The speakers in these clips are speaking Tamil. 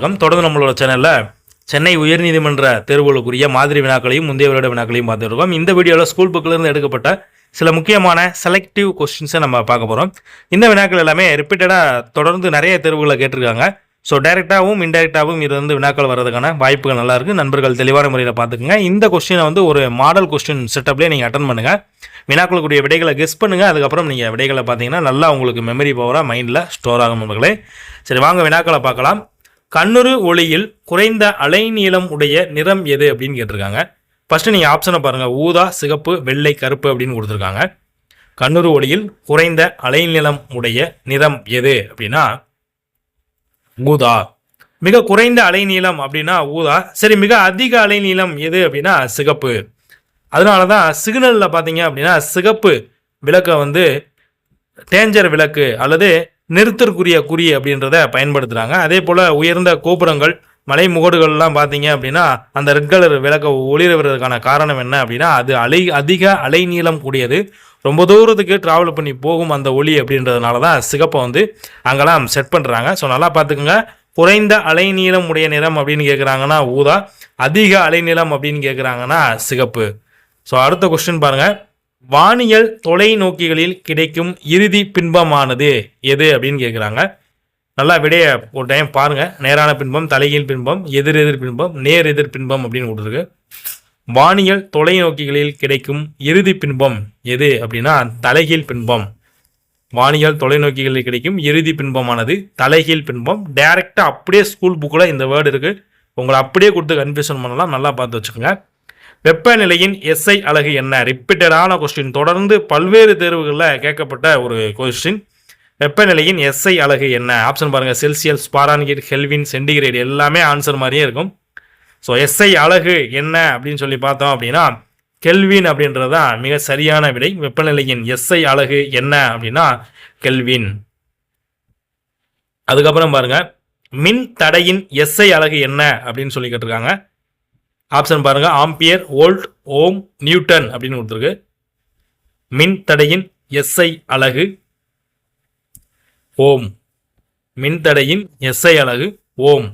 வணக்கம். தொடர்ந்து நம்மளோட சேனலில் சென்னை உயர்நீதிமன்ற தேர்வுகளுக்குரிய மாதிரி வினாக்களையும் முந்தைய வருட வினாக்களையும் பார்த்துருக்கோம். இந்த வீடியோவில் ஸ்கூல் புக்கிலிருந்து எடுக்கப்பட்ட சில முக்கியமான செலக்டிவ் கொஸ்டின்ஸை நம்ம பார்க்க போகிறோம் இந்த வினாக்கள் எல்லாமே ரிப்பீட்டடாக தொடர்ந்து நிறைய தேர்வுகளை கேட்டிருக்காங்க. ஸோ டைரெக்டாகவும் இன்டைரக்டாகவும் இது வந்து வினாக்கள் வர்றதுக்கான வாய்ப்புகள் நல்லாயிருக்கு. நண்பர்கள் தெளிவான முறையில் பார்த்துக்குங்க. இந்த கொஸ்டினை வந்து ஒரு மாடல் கொஸ்டின் செட்டப்லேயே நீங்கள் அட்டன் பண்ணுங்கள் வினாக்களுக்குரிய விடைகளை கெஸ் பண்ணுங்கள் அதுக்கப்புறம் நீங்கள் விடைகளை பார்த்தீங்கன்னா நல்லா உங்களுக்கு மெமரி பவராக மைண்டில் ஸ்டோர் ஆகும் நண்பர்களே. சரி வாங்க வினாக்களை பார்க்கலாம். கண்ணுறு ஒளியில் குறைந்த அலைநீளம் உடைய நிறம் எது அப்படின்னு கேட்டிருக்காங்க. ஃபஸ்ட்டு நீங்கள் ஆப்ஷனை பாருங்கள் ஊதா சிகப்பு வெள்ளை கருப்பு அப்படின்னு கொடுத்துருக்காங்க. கண்ணுறு ஒளியில் குறைந்த அலைநீளம் உடைய நிறம் எது அப்படின்னா ஊதா. மிக குறைந்த அலைநீளம் அப்படின்னா ஊதா. சரி மிக அதிக அலைநீளம் எது அப்படின்னா சிகப்பு. அதனால தான் சிக்னலில் பார்த்தீங்க அப்படின்னா சிகப்பு விளக்கை வந்து டேஞ்சர் விளக்கு அல்லது நிறுத்தற்குரிய குறி அப்படின்றத பயன்படுத்துகிறாங்க அதே போல் உயர்ந்த கோபுரங்கள் மலை முகடுகள்லாம் பார்த்தீங்க அப்படின்னா அந்த ரெட் கலர் விளக்க ஒளிரவதற்கான காரணம் என்ன அப்படின்னா அது அலை அதிக அலைநீளம் கூடியது. ரொம்ப தூரத்துக்கு ட்ராவல் பண்ணி போகும் அந்த ஒளி அப்படின்றதுனால தான் சிகப்பை வந்து அங்கெல்லாம் செட் பண்ணுறாங்க ஸோ நல்லா பார்த்துக்குங்க. குறைந்த அலைநீளம் உடைய நிறம் அப்படின்னு கேட்குறாங்கன்னா ஊதா. அதிக அலைநீளம் அப்படின்னு கேட்குறாங்கன்னா சிகப்பு. ஸோ அடுத்த கொஸ்டின் பாருங்கள் வானியல் தொலைநோக்கிகளில் கிடைக்கும் இறுதி பின்பமானது எது அப்படின்னு கேட்குறாங்க நல்லா விடைய ஒரு டைம் பாருங்கள் நேரான பின்பம் தலைகீழ் பின்பம் எதிர் எதிர் பின்பம் நேர் எதிர் பின்பம் அப்படின்னு கொடுத்துருக்கு. வானியல் தொலைநோக்கிகளில் கிடைக்கும் இறுதி பின்பம் எது அப்படின்னா தலைகீழ் பின்பம். வானியல் தொலைநோக்கிகளில் கிடைக்கும் இறுதி பின்பமானது தலைகீழ் பின்பம். டைரெக்டாக அப்படியே ஸ்கூல் புக்கில் இந்த வேர்டு இருக்குது உங்களை அப்படியே கொடுத்து கன்ஃபியூஷன் பண்ணலாம். நல்லா பார்த்து வச்சுக்கோங்க. வெப்பநிலையின் எஸ்ஐ அலகு என்ன? ரிப்பீட்டடான கொஸ்டின் தொடர்ந்து பல்வேறு தேர்வுகளில் கேட்கப்பட்ட ஒரு கொஸ்டின் வெப்பநிலையின் எஸ்ஐ அலகு என்ன? ஆப்ஷன் பாருங்கள் செல்சியஸ் பாரான்கீட் ஹெல்வின் சென்டிகிரேட் எல்லாமே ஆன்சர் மாதிரியே இருக்கும். ஸோ எஸ்ஐ அலகு என்ன அப்படின்னு சொல்லி பார்த்தோம் அப்படின்னா கெல்வின் அப்படின்றது தான் மிக சரியான விடை. வெப்பநிலையின் எஸ்ஐ அலகு என்ன அப்படின்னா கெல்வின் அதுக்கப்புறம் பாருங்க. மின் தடையின் எஸ்ஐ அலகு என்ன அப்படின்னு சொல்லி கேட்டிருக்காங்க. ஆப்ஷன் பாருங்கள் ஆம்பியர் வோல்ட் ஓம் நியூட்டன் அப்படின்னு கொடுத்துருக்கு. மின் தடையின் எஸ்ஐ அலகு ஓம் மின்தடையின் எஸ்ஐ அலகு ஓம்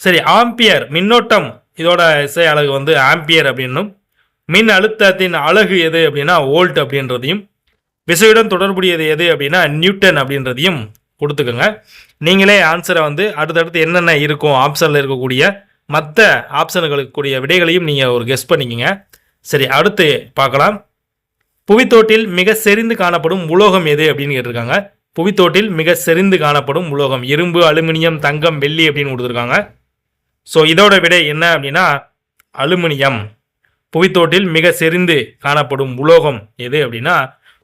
சரி ஆம்பியர் மின்னோட்டம் இதோட எஸ்ஐ அலகு வந்து ஆம்பியர் அப்படின்னும். மின் அழுத்தத்தின் அலகு எது அப்படின்னா ஓல்ட் அப்படின்றதையும் விசையுடன் தொடர்புடையது எது அப்படின்னா நியூட்டன் அப்படின்றதையும் கொடுத்துக்கோங்க. நீங்களே ஆன்சரை வந்து அடுத்தடுத்து என்னென்ன இருக்கும் ஆப்ஷனில் இருக்கக்கூடிய மற்ற ஆப்ஷனுகளுக்கு கூடிய விடைகளையும் நீங்கள் ஒரு கெஸ் பண்ணிக்கங்க. சரி அடுத்து பார்க்கலாம். புவித்தோட்டில் மிக செறிந்து காணப்படும் உலோகம் எது அப்படின்னு கேட்டிருக்காங்க. புவித்தோட்டில் மிக செறிந்து காணப்படும் உலோகம் இரும்பு அலுமினியம் தங்கம் வெள்ளி அப்படின்னு கொடுத்துருக்காங்க. ஸோ இதோட விடை என்ன அப்படின்னா அலுமினியம். புவித்தோட்டில் மிக செறிந்து காணப்படும் உலோகம் எது அப்படின்னா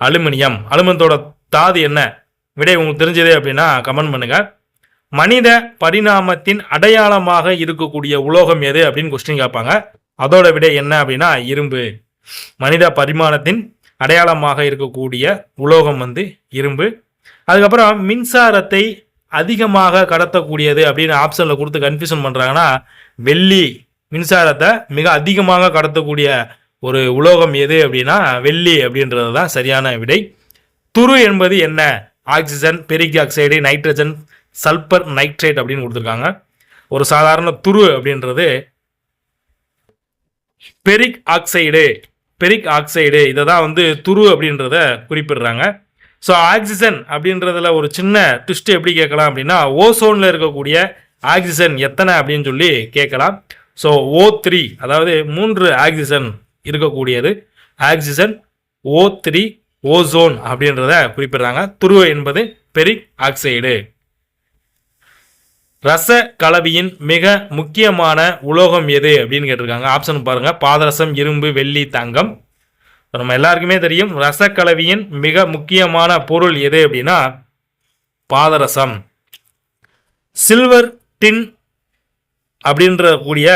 அலுமினியம். அலுமினியத்தோட தாது என்ன? விடை உங்களுக்கு தெரிஞ்சது அப்படின்னா கமெண்ட் பண்ணுங்கள் மனித பரிணாமத்தின் அடையாளமாக இருக்கக்கூடிய உலோகம் எது அப்படின்னு கொஸ்டின் கேட்பாங்க. அதோட விடை என்ன அப்படின்னா இரும்பு. மனித பரிமாணத்தின் அடையாளமாக இருக்கக்கூடிய உலோகம் வந்து இரும்பு. அதுக்கப்புறம் மின்சாரத்தை அதிகமாக கடத்தக்கூடியது அப்படின்னு ஆப்ஷனில் கொடுத்து கன்ஃபியூஷன் பண்ணுறாங்கன்னா வெள்ளி மின்சாரத்தை மிக அதிகமாக கடத்தக்கூடிய ஒரு உலோகம் எது அப்படின்னா வெள்ளி அப்படின்றது தான் சரியான விடை. துரு என்பது என்ன? Oxygen ferric oxide nitrogen sulphur nitrate அப்படின்னு கொடுத்துருக்காங்க. ஒரு சாதாரண துரு அப்படின்றது பெரிக் ஆக்சைடு பெரிக் ஆக்சைடு இதை தான் வந்து துரு அப்படின்றத குறிப்பிடுறாங்க. ஸோ ஆக்சிஜன் அப்படின்றதுல ஒரு சின்ன ட்விஸ்ட் எப்படி கேட்கலாம் அப்படின்னா ஓசோனில் இருக்கக்கூடிய ஆக்சிஜன் எத்தனை அப்படின்னு சொல்லி கேட்கலாம். ஸோ ஓ த்ரீ அதாவது மூன்று ஆக்சிஜன் இருக்கக்கூடியது. ஆக்சிஜன் ஓ த்ரீ ஓசோன் அப்படின்றத குறிப்பிடுறாங்க. துருவ என்பது பெரிக் ஆக்சைடு. ரச கலவியின் மிக முக்கியமான உலோகம் எது அப்படின்னு கேட்டிருக்காங்க. ஆப்ஷன் பாருங்கள் பாதரசம் இரும்பு வெள்ளி தங்கம். நம்ம எல்லாருக்குமே தெரியும் ரசக்கலவியின் மிக முக்கியமான பொருள் எது அப்படின்னா பாதரசம். சில்வர் டின் அப்படின்ற கூடிய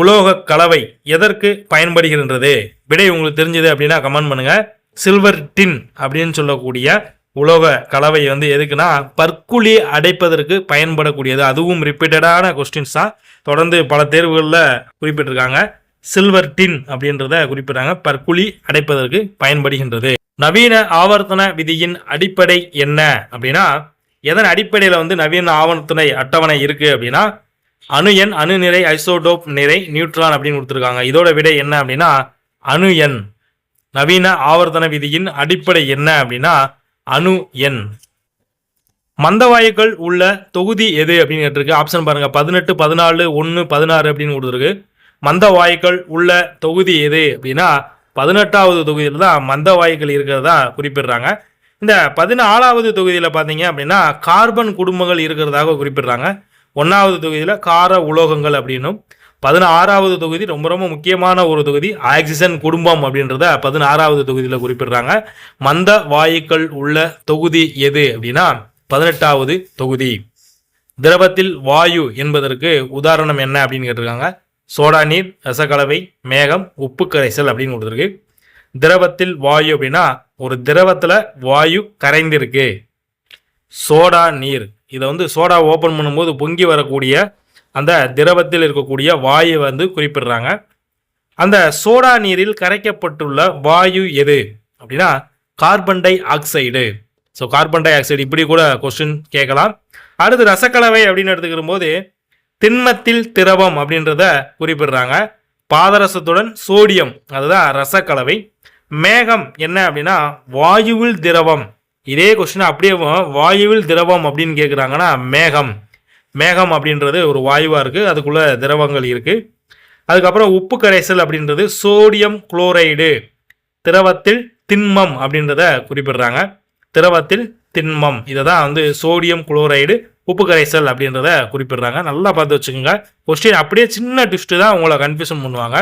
உலோக கலவை எதற்கு பயன்படுகின்றது? விடை உங்களுக்கு தெரிஞ்சது அப்படின்னா கமெண்ட் பண்ணுங்கள் சில்வர் டின் அப்படின்னு சொல்லக்கூடிய உலோக கலவை வந்து எதுக்குன்னா பற்குழி அடைப்பதற்கு பயன்படக்கூடியது. அதுவும் ரிப்பீட்டடான கொஸ்டின்ஸ் தான். தொடர்ந்து பல தேர்வுகளில் குறிப்பிட்டிருக்காங்க. சில்வர் டின் அப்படின்றத குறிப்பிட்டாங்க பற்குழி அடைப்பதற்கு பயன்படுகின்றது. நவீன ஆவர்த்தன விதியின் அடிப்படை என்ன அப்படின்னா எதன் அடிப்படையில் வந்து நவீன ஆவர்த்தனை அட்டவணை இருக்கு அப்படின்னா அணு எண் அணு நிறை ஐசோடோப் நிறை நியூட்ரான் அப்படின்னு கொடுத்துருக்காங்க. இதோட விடை என்ன அப்படின்னா அணு எண். நவீன ஆவர்த்தன விதியின் அடிப்படை என்ன அப்படின்னா அணு எண். மந்தவாயுக்கள் உள்ள தொகுதி எது அப்படின்னு கேட்டிருக்கு? ஆப்ஷன் பாருங்க. பதினெட்டு பதினாலு ஒன்று பதினாறு அப்படின்னு கொடுத்துருக்கு. மந்த வாயுக்கள் உள்ள தொகுதி எது அப்படின்னா பதினெட்டாவது தொகுதியில் தான் மந்த வாயுக்கள் இருக்கிறதா குறிப்பிடுறாங்க. இந்த பதினாலாவது தொகுதியில் பார்த்தீங்க அப்படின்னா கார்பன் குடும்பங்கள் இருக்கிறதாக குறிப்பிடுறாங்க. ஒன்றாவது தொகுதியில் கார உலோகங்கள் அப்படின்னும். பதினாறாவது தொகுதி ரொம்ப ரொம்ப முக்கியமான ஒரு தொகுதி ஆக்சிஜன் குடும்பம் அப்படின்றத பதினாறாவது தொகுதியில் குறிப்பிடுறாங்க. மந்த வாயுக்கள் உள்ள தொகுதி எது அப்படின்னா பதினெட்டாவது தொகுதி. திரவத்தில் வாயு என்பதற்கு உதாரணம் என்ன அப்படின்னு கேட்டிருக்காங்க. சோடா நீர் ரசக்கலவை மேகம் உப்பு கரைசல் அப்படின்னு கொடுத்துருக்கு. திரவத்தில் வாயு அப்படின்னா ஒரு திரவத்தில் வாயு கரைந்திருக்கு. சோடா நீர். இதை வந்து சோடா ஓப்பன் பண்ணும்போது பொங்கி வரக்கூடிய அந்த திரவத்தில் இருக்கக்கூடிய வாயு வந்து குறிப்பிடுறாங்க. அந்த சோடா நீரில் கரைக்கப்பட்டுள்ள வாயு எது? அப்படின்னா carbon dioxide so carbon dioxide இப்படி கூட கொஸ்டின் கேட்கலாம். அடுத்து ரசக்கலவை அப்படின்னு எடுத்துக்கிற போது திண்மத்தில் திரவம் அப்படின்றத குறிப்பிடுறாங்க. பாதரசத்துடன் சோடியம் அதுதான் ரசக்கலவை. மேகம் என்ன அப்படின்னா வாயுவில் திரவம். இதே கொஸ்டின் அப்படியே வாயுவில் திரவம் அப்படின்னு கேட்குறாங்கன்னா மேகம். மேகம் அப்படின்றது ஒரு வாயுவாக இருக்குது அதுக்குள்ளே திரவங்கள் இருக்குது அதுக்கப்புறம் உப்பு கரைசல் அப்படின்றது சோடியம் குளோரைடு. திரவத்தில் திண்மம் அப்படின்றத குறிப்பிடுறாங்க. திரவத்தில் திண்மம். இதை தான் வந்து சோடியம் குளோரைடு உப்பு கரைசல் அப்படின்றத குறிப்பிடுறாங்க. நல்லா பார்த்து வச்சுக்கோங்க. கொஸ்டின் அப்படியே சின்ன டிஸ்ட்டு தான் உங்களை கன்ஃபியூஷன் பண்ணுவாங்க.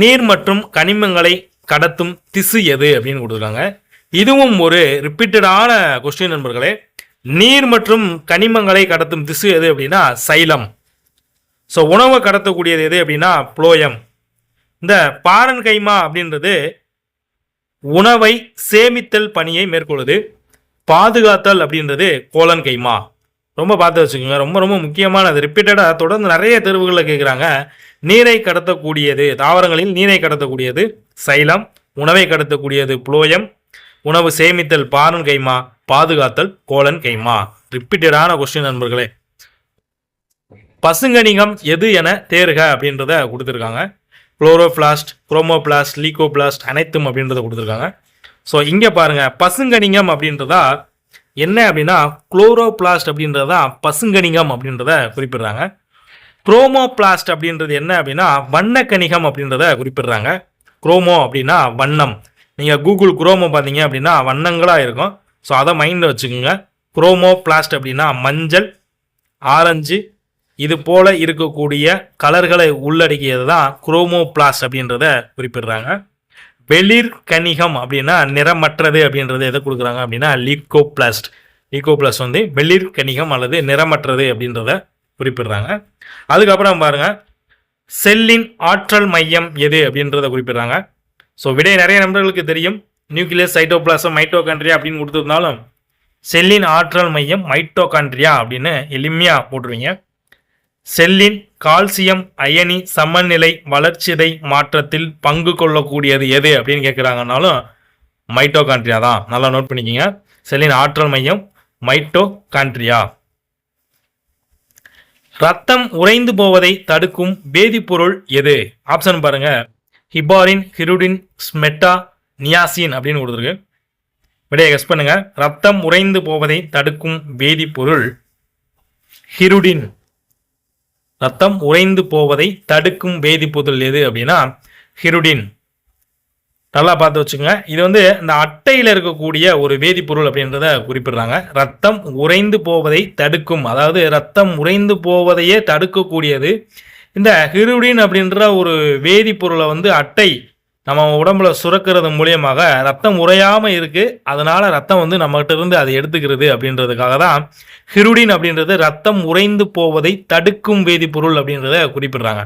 நீர் மற்றும் கனிமங்களை கடத்தும் திசு எது அப்படின்னு கொடுத்துருக்காங்க. இதுவும் ஒரு ரிப்பீட்டடான கொஸ்டின் நண்பர்களே. நீர் மற்றும் கனிமங்களை கடத்தும் திசு எது அப்படின்னா சைலம். ஸோ உணவை கடத்தக்கூடியது எது அப்படின்னா புளோயம். இந்த பாரன் கைமா அப்படின்றது உணவை சேமித்தல் பணியை மேற்கொள்ளுது. பாதுகாத்தல் அப்படின்றது கோலன் கைமா. ரொம்ப பார்த்து வச்சுக்கோங்க. ரொம்ப ரொம்ப முக்கியமான அது ரிப்பீட்டடாக தொடர்ந்து நிறைய தெருவுகளில் கேட்குறாங்க நீரை கடத்தக்கூடியது தாவரங்களில் நீரை கடத்தக்கூடியது சைலம் உணவை கடத்தக்கூடியது புளோயம் உணவு சேமித்தல் பாரன் கைமா பாதுகாத்தல் கோலன் கைமா ரிப்பீட்டடான கொஸ்டின் நண்பர்களே. பசுங்கணிகம் எது என தேர்க அப்படின்றத கொடுத்துருக்காங்க. குளோரோபிளாஸ்ட் குரோமோபிளாஸ்ட் லீகோபிளாஸ்ட் அனைத்தும் அப்படின்றத கொடுத்துருக்காங்க. ஸோ இங்கே பாருங்கள் பசுங்கணிகம் அப்படின்றதா என்ன அப்படின்னா குளோரோபிளாஸ்ட் அப்படின்றதா பசுங்கணிகம் அப்படின்றத குறிப்பிடுறாங்க. குரோமோபிளாஸ்ட் அப்படின்றது என்ன அப்படின்னா வண்ணக்கணிகம் அப்படின்றத குறிப்பிடுறாங்க. குரோமோ அப்படின்னா வண்ணம். நீங்கள் கூகுள் குரோமோ பார்த்தீங்க அப்படின்னா வண்ணங்களாக இருக்கும். ஸோ அதை மைண்டில் வச்சுக்கோங்க. குரோமோ பிளாஸ்ட் அப்படின்னா மஞ்சள் ஆரஞ்சு இது போல் இருக்கக்கூடிய கலர்களை உள்ளடக்கியது தான் குரோமோ பிளாஸ்ட் அப்படின்றத குறிப்பிடுறாங்க. வெளிர் கணிகம் அப்படின்னா நிறமற்றது அப்படின்றது எதை கொடுக்குறாங்க அப்படின்னா லீகோபிளாஸ்ட் லீகோபிளாஸ்ட் வந்து வெளிர் கணிகம் அல்லது நிறமற்றது அப்படின்றத குறிப்பிடுறாங்க. அதுக்கப்புறம் பாருங்கள் செல்லின் ஆற்றல் மையம் எது அப்படின்றத குறிப்பிடுறாங்க. ஸோ விடை நிறைய நண்பர்களுக்கு தெரியும். நியூக்ளியஸ் சைட்டோபிளாசம் மைட்டோகான்ட்ரியா அப்படின்னு கொடுத்துருந்தாலும் செல்லின் ஆற்றல் மையம் மைட்டோகான்ட்ரியா அப்படின்னு எளிமையாக போட்டுருவீங்க. செல்லின் கால்சியம் அயனி சமநிலை வளர்ச்சிதை மாற்றத்தில் பங்கு கொள்ளக்கூடியது எது அப்படின்னு கேட்குறாங்கனாலும் மைட்டோகான்ட்ரியா தான். நல்லா நோட் பண்ணிக்கிங்க. செல்லின் ஆற்றல் மையம் மைட்டோகான்ட்ரியா ரத்தம் உறைந்து போவதை தடுக்கும் வேதிப்பொருள் எது? ஆப்ஷன் பாருங்க. ஹிபாரின் ஹிருடின் ஸ்மெட்டா நியாசின் அப்படின்னு கொடுத்துருக்கு. விடையை கெஸ் பண்ணுங்க. ரத்தம் உறைந்து போவதை தடுக்கும் வேதிப்பொருள் ஹிருடின். ரத்தம் உறைந்து போவதை தடுக்கும் வேதிப்பொருள் எது அப்படின்னா ஹிருடின். நல்லா பார்த்து வச்சுக்கோங்க. இது வந்து இந்த அட்டையில் இருக்கக்கூடிய ஒரு வேதிப்பொருள் அப்படின்றத குறிப்பிடுறாங்க. ரத்தம் உறைந்து போவதை தடுக்கும். அதாவது ரத்தம் உறைந்து போவதையே தடுக்கக்கூடியது இந்த ஹிருடின் அப்படின்ற ஒரு வேதிப்பொருளை வந்து அட்டை நம்ம உடம்புல சுரக்கிறது மூலியமாக ரத்தம் உறையாமல் இருக்குது அதனால் ரத்தம் வந்து நம்மகிட்ட இருந்து அதை எடுத்துக்கிறது அப்படின்றதுக்காக தான் ஹிருடின் அப்படின்றது ரத்தம் உறைந்து போவதை தடுக்கும் வேதிப்பொருள் அப்படின்றத குறிப்பிடுறாங்க.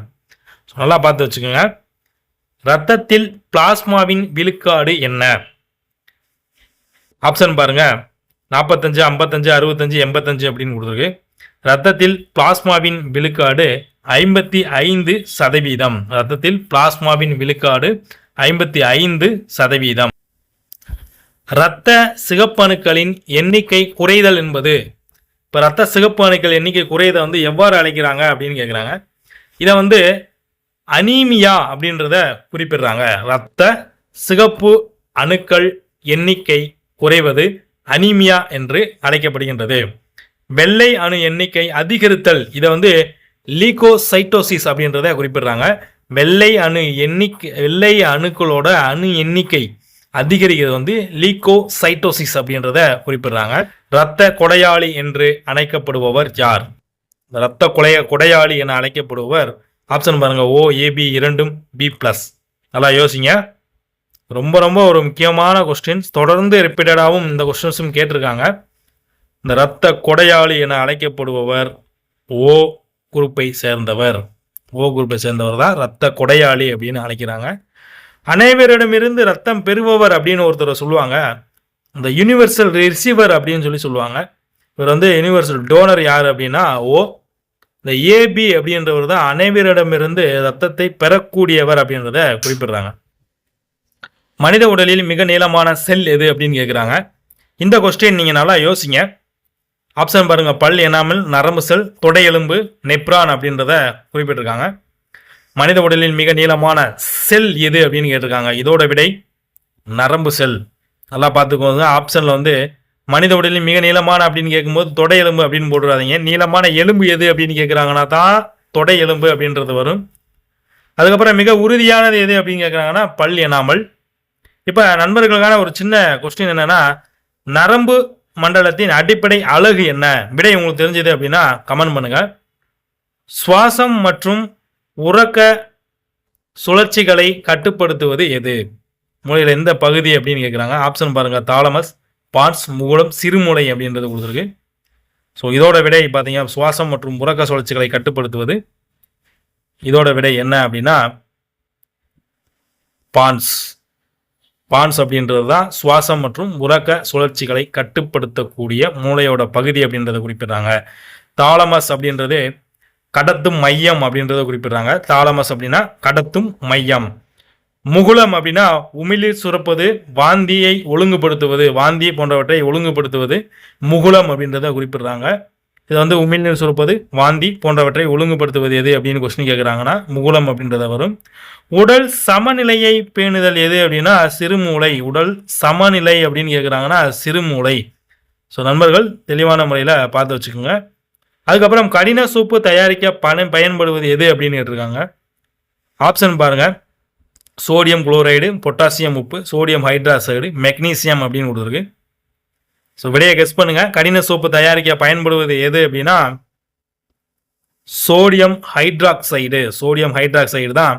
ஸோ நல்லா பார்த்து வச்சுக்கோங்க. ரத்தத்தில் பிளாஸ்மாவின் விழுக்காடு என்ன? ஆப்ஷன் பாருங்க. நாற்பத்தஞ்சு ஐம்பத்தஞ்சு அறுபத்தஞ்சு எண்பத்தஞ்சு அப்படின்னு கொடுத்துருக்கு. ரத்தத்தில் பிளாஸ்மாவின் விழுக்காடு ஐம்பத்தி ஐந்து சதவீதம். ரத்தத்தில் பிளாஸ்மாவின் விழுக்காடு ஐம்பத்தி ஐந்து சதவீதம். இரத்த சிகப்பணுக்களின் எண்ணிக்கை குறைதல் என்பது இப்போ ரத்த சிகப்பு அணுக்கள் எண்ணிக்கை குறையதை வந்து எவ்வாறு அழைக்கிறாங்க அப்படின்னு கேட்குறாங்க இதை வந்து அனீமியா அப்படின்றத குறிப்பிடுறாங்க. ரத்த சிகப்பு அணுக்கள் எண்ணிக்கை குறைவது அனீமியா என்று அழைக்கப்படுகின்றது. வெள்ளை அணு எண்ணிக்கை அதிகரித்தல் இதை வந்து லீகோசைட்டோசிஸ் அப்படின்றத குறிப்பிடுறாங்க. வெள்ளை அணு எண்ணிக்கை வெள்ளை அணுக்களோட அணு எண்ணிக்கை அதிகரிக்கிறது வந்து லீகோசைட்டோசிஸ் அப்படின்றத குறிப்பிடுறாங்க. இரத்த கொடையாளி என்று அழைக்கப்படுபவர் யார்? இந்த இரத்த கொலைய கொடையாளி என அழைக்கப்படுபவர் ஆப்ஷன் பாருங்க. ஓ ஏபி இரண்டும் பி ப்ளஸ் நல்லா யோசிங்க. ரொம்ப ரொம்ப ஒரு முக்கியமான கொஸ்டின்ஸ் தொடர்ந்து ரிப்பீட்டடாகவும் இந்த கொஸ்டின்ஸும் கேட்டிருக்காங்க. இந்த இரத்த கொடையாளி என அழைக்கப்படுபவர் ஓ குரூப்பை சேர்ந்தவர். ஓ குரூப்பை சேர்ந்தவர் தான் ரத்த கொடையாளி அப்படின்னு அழைக்கிறாங்க. அனைவரிடமிருந்து ரத்தம் பெறுபவர் அப்படின்னு ஒருத்தர் சொல்லுவாங்க. இந்த யூனிவர்சல் ரிசீவர் அப்படின்னு சொல்லி சொல்லுவாங்க. இவர் வந்து யூனிவர்சல் டோனர் யார் அப்படின்னா ஓ இந்த ஏபி அப்படின்றவர் தான் அனைவரிடமிருந்து ரத்தத்தை பெறக்கூடியவர் அப்படின்றத குறிப்பிடுறாங்க. மனித உடலில் மிக நீளமான செல் எது அப்படின்னு கேட்குறாங்க இந்த கொஸ்டின் நீங்கள் நல்லா யோசிங்க. ஆப்ஷன் பாருங்க பல் எனாமல் நரம்பு செல் தொடை எலும்பு நெப்ரான் அப்படின்றத குறிப்பிட்டிருக்காங்க. மனித உடலில் மிக நீளமான செல் எது அப்படின்னு கேட்டிருக்காங்க. இதோட விடை நரம்பு செல். நல்லா பார்த்துக்கோங்க ஆப்ஷனில் வந்து மனித உடலில் மிக நீளமான அப்படின்னு கேட்கும்போது தொடை எலும்பு அப்படின்னு போட்டுறாதீங்க. நீளமான எலும்பு எது அப்படின்னு கேட்குறாங்கன்னா தான் தொடை எலும்பு அப்படின்றது வரும். அதுக்கப்புறம் மிக உறுதியானது எது அப்படின்னு கேட்குறாங்கன்னா பல் எனாமல் இப்போ நண்பர்களுக்கான ஒரு சின்ன கொஸ்டின் என்னென்னா நரம்பு மண்டலத்தின் அடிப்படை அழகு என்ன? விடை உங்களுக்கு தெரிஞ்சது அப்படின்னா கமெண்ட் பண்ணுங்க. சுவாசம் மற்றும் உறக்க சுழற்சிகளை கட்டுப்படுத்துவது எது? மூளையில் எந்த பகுதி அப்படின்னு கேட்குறாங்க ஆப்ஷன் பாருங்கள் தாலமஸ் பார்ட்ஸ் மூலம் சிறுமூளை அப்படின்றது கொடுத்துருக்கு. ஸோ இதோட விடை பார்த்தீங்கன்னா சுவாசம் மற்றும் உறக்க சுழற்சிகளை கட்டுப்படுத்துவது. இதோட விடை என்ன அப்படின்னா பான்ஸ் பான்ஸ் அப்படின்றது தான் சுவாசம் மற்றும் உறக்க சுழற்சிகளை கட்டுப்படுத்தக்கூடிய மூளையோட பகுதி அப்படின்றத குறிப்பிடுறாங்க. தாளமஸ் அப்படின்றது கடத்தும் மையம் அப்படின்றத குறிப்பிடுறாங்க. தாளமஸ் அப்படின்னா கடத்தும் மையம். முகுளம் அப்படின்னா உமிழ்நீர் சுரப்பது வாந்தியை ஒழுங்குபடுத்துவது வாந்தி போன்றவற்றை ஒழுங்குபடுத்துவது முகுளம் அப்படின்றத குறிப்பிடுறாங்க. இது வந்து உமிழ்நீர் சுரப்பது வாந்தி போன்றவற்றை ஒழுங்குபடுத்துவது எது அப்படின்னு கொஸ்டின் கேட்குறாங்கன்னா மூலம் அப்படின்றத வரும். உடல் சமநிலையை பேணுதல் எது அப்படின்னா சிறுமூளை உடல் சமநிலை அப்படின்னு கேட்குறாங்கன்னா சிறுமூளை. ஸோ நண்பர்கள் தெளிவான முறையில் பார்த்து வச்சுக்கோங்க. அதுக்கப்புறம் கடின சூப்பு தயாரிக்க பண பயன்படுவது எது அப்படின்னு கேட்டிருக்காங்க. ஆப்ஷன் பாருங்கள் சோடியம் குளோரைடு பொட்டாசியம் உப்பு சோடியம் ஹைட்ராக்சைடு மெக்னீசியம் அப்படின்னு கொடுத்துருக்கு. ஸோ விடையை கெஸ் பண்ணுங்க. கடின சோப்பு தயாரிக்க பயன்படுவது எது அப்படின்னா சோடியம் ஹைட்ராக்சைடு சோடியம் ஹைட்ராக்சைடு தான்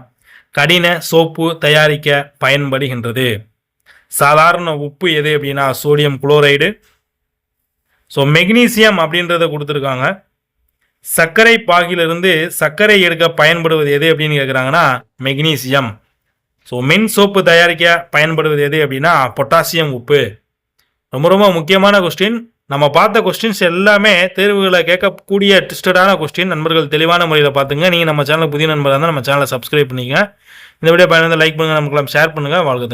கடின சோப்பு தயாரிக்க பயன்படுகின்றது. சாதாரண உப்பு எது அப்படின்னா சோடியம் குளோரைடு ஸோ மெக்னீசியம் அப்படின்றத கொடுத்துருக்காங்க. சர்க்கரை பாகிலிருந்து சர்க்கரை எடுக்க பயன்படுவது எது அப்படின்னு கேட்குறாங்கன்னா மெக்னீசியம் ஸோ மென் சோப்பு தயாரிக்க பயன்படுவது எது அப்படின்னா பொட்டாசியம் உப்பு. ரொம்ப ரொம்ப முக்கியமான கொஸ்டின் நம்ம பார்த்த கொஸ்டின்ஸ் எல்லாமே தேர்வுகளை கேட்கக்கூடிய ட்விஸ்டடான கொஸ்டின் நண்பர்கள் தெளிவான முறையில் பார்த்துங்க. நீங்கள் நம்ம சேனல் புதிய நண்பராக இருந்தால் நம்ம சேனலை சப்ஸ்கிரைப் பண்ணிங்க இந்த வீடியோ பயணத்தை லைக் பண்ணுங்கள் நமக்குலாம் ஷேர் பண்ணுங்கள் வாழ்க்கை